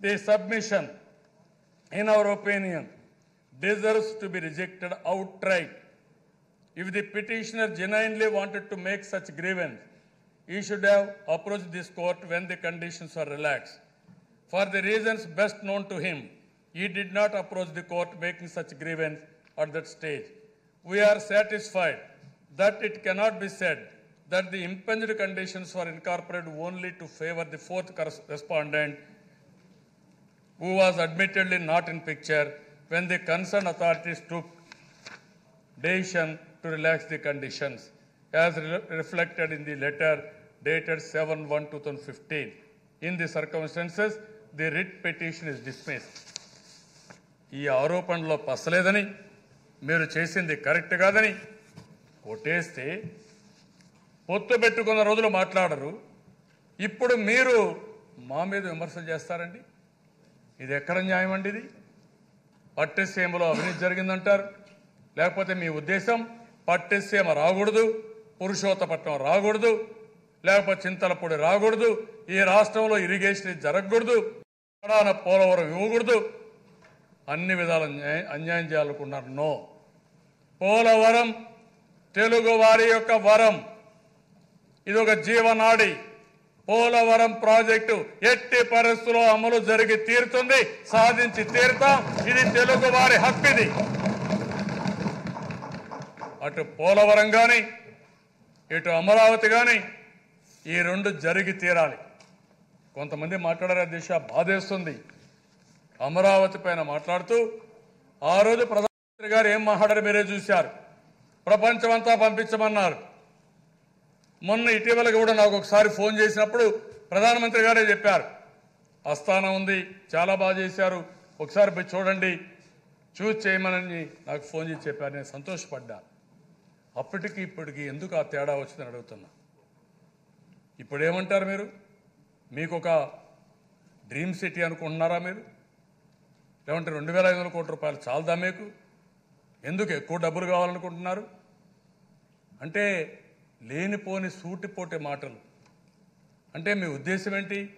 The submission, in our opinion, deserves to be rejected outright. If the petitioner genuinely wanted to make such grievance, he should have approached this court when the conditions are relaxed. For the reasons best known to him, he did not approach the court making such grievance at that stage. We are satisfied that it cannot be said that the impinged conditions were incorporated only to favor the fourth corres- respondent who was admittedly not in picture when the concerned authorities took decision to relax the conditions as re- reflected in the letter dated 7-1-2015. In the circumstances, the writ petition is dismissed. ఈ ఆరోపణలో పసలేదని మీరు చేసింది correct కాదని కొట్టేస్తే పొత్తు పెట్టుకున్న రోజులు మాట్లాడరు. ఇప్పుడు మీరు మా మీద విమర్శలు చేస్తారండి. ఇది ఎక్కడ న్యాయం అండి ఇది? పట్టిసీమలో అవినీతి జరిగిందంటారు. లేకపోతే మీ ఉద్దేశం పట్టిసీమ రాకూడదు పురుషోత్తపట్నం రాకూడదు లేకపోతే చింతలపూడి రాకూడదు ఈ రాష్ట్రంలో ఇరిగేషన్ జరగకూడదు ప్రధాన పోలవరం ఇవ్వకూడదు. అన్ని విధాల అన్యాయం చేయాలనుకున్నారు. నో. పోలవరం తెలుగు వారి యొక్క వరం. ఇది ఒక జీవనాడి పోలవరం ప్రాజెక్టు ఎట్టి పరిస్థితుల్లో అమలు జరిగి తీరుతుంది సాధించి తీరుతాం. ఇది తెలుగు వారి హక్కు ఇది అటు పోలవరం కానీ ఇటు అమరావతి కానీ ఈ రెండు జరిగి తీరాలి. కొంతమంది మాట్లాడారు దిశ బాధేస్తుంది. అమరావతి పైన మాట్లాడుతూ ఆ రోజు ప్రధానమంత్రి గారు ఏం మాట్లాడారు మీరే చూశారు. ప్రపంచమంతా పంపించమన్నారు. మొన్న ఇటీవల కూడా నాకు ఒకసారి ఫోన్ చేసినప్పుడు ప్రధానమంత్రి గారే చెప్పారు. ఆస్థానం ఉంది చాలా బాగా చేశారు ఒకసారి పోయి చూడండి చూస్ చేయమని నాకు ఫోన్ చేసి చెప్పారు. నేను సంతోషపడ్డా. అప్పటికి ఇప్పటికి ఎందుకు ఆ తేడా వచ్చిందని అడుగుతున్నా. ఇప్పుడు ఏమంటారు మీరు? మీకు ఒక డ్రీమ్ సిటీ అనుకుంటున్నారా మీరు? లేదంటే రెండు వేల ఐదు వందల కోట్ల రూపాయలు చాలదా మీకు? ఎందుకు ఎక్కువ డబ్బులు కావాలనుకుంటున్నారు? అంటే లేనిపోని సూటిపోటి మాటలు. అంటే మీ ఉద్దేశం ఏంటి?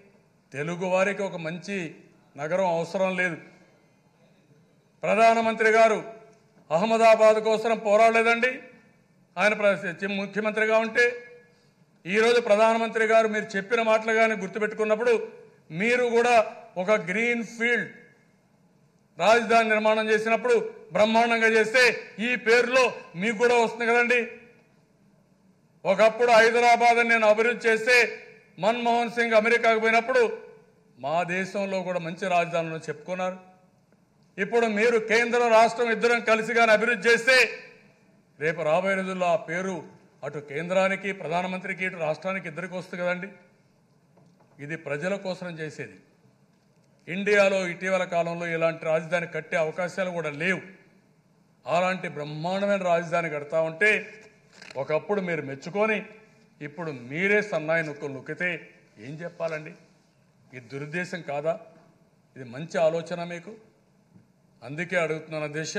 తెలుగు వారికి ఒక మంచి నగరం అవసరం లేదు. ప్రధానమంత్రి గారు అహ్మదాబాద్ కోసం పోరాడలేదండి. ఆయన ముఖ్యమంత్రిగా ఉంటే ఈరోజు ప్రధానమంత్రి గారు మీరు చెప్పిన మాటలు కానీ గుర్తుపెట్టుకున్నప్పుడు మీరు కూడా ఒక గ్రీన్ ఫీల్డ్ రాజధాని నిర్మాణం చేసినప్పుడు బ్రహ్మాండంగా చేస్తే ఈ పేరులో మీకు కూడా వస్తుంది కదండి. ఒకప్పుడు హైదరాబాద్ నేను అభివృద్ధి చేస్తే మన్మోహన్ సింగ్ అమెరికాకు పోయినప్పుడు మా దేశంలో కూడా మంచి రాజధానులను చెప్పుకున్నారు. ఇప్పుడు మీరు కేంద్రం రాష్ట్రం ఇద్దరం కలిసిగానే అభివృద్ధి చేస్తే రేపు రాబోయే రోజుల్లో ఆ పేరు అటు కేంద్రానికి ప్రధానమంత్రికి ఇటు రాష్ట్రానికి ఇద్దరికి వస్తుంది కదండి. ఇది ప్రజల కోసం చేసేది. ఇండియాలో ఇటీవల కాలంలో ఇలాంటి రాజధాని కట్టే అవకాశాలు కూడా లేవు. అలాంటి బ్రహ్మాండమైన రాజధాని కడతా ఉంటే ఒకప్పుడు మీరు మెచ్చుకొని ఇప్పుడు మీరే సన్నాయి నొక్కలు నొక్కితే ఏం చెప్పాలండి? ఇది దురుద్దేశం కాదా? ఇది మంచి ఆలోచన మీకు? అందుకే అడుగుతున్నాను దేశ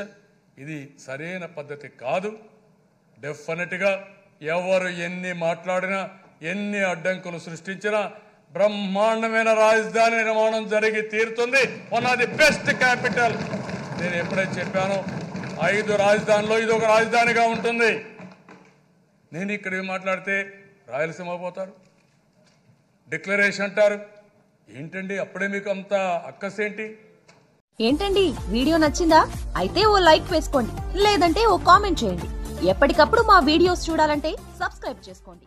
ఇది సరైన పద్ధతి కాదు. డెఫినెట్గా ఎవరు ఎన్ని మాట్లాడినా ఎన్ని అడ్డంకులు సృష్టించినా బ్రహ్మాండమైన రాజధాని నిర్మాణం జరిగి తీరుతుంది. One of the best capital నేను ఎప్పుడైతే చెప్పానో ఐదు రాజధానిలో ఇది ఒక రాజధానిగా ఉంటుంది. నేను ఇక్కడ ఏం మాట్లాడితే రాయలసీమ పోతారు. డిక్లరేషన్ అంటారు. ఏంటండి అప్పుడే మీకు అంత అక్కసేంటి ఏంటండి? వీడియో నచ్చిందా? అయితే ఓ లైక్ వేసుకోండి. లేదంటే ఓ కామెంట్ చేయండి. ఎప్పటికప్పుడు మా వీడియోస్ చూడాలంటే సబ్స్క్రైబ్ చేసుకోండి.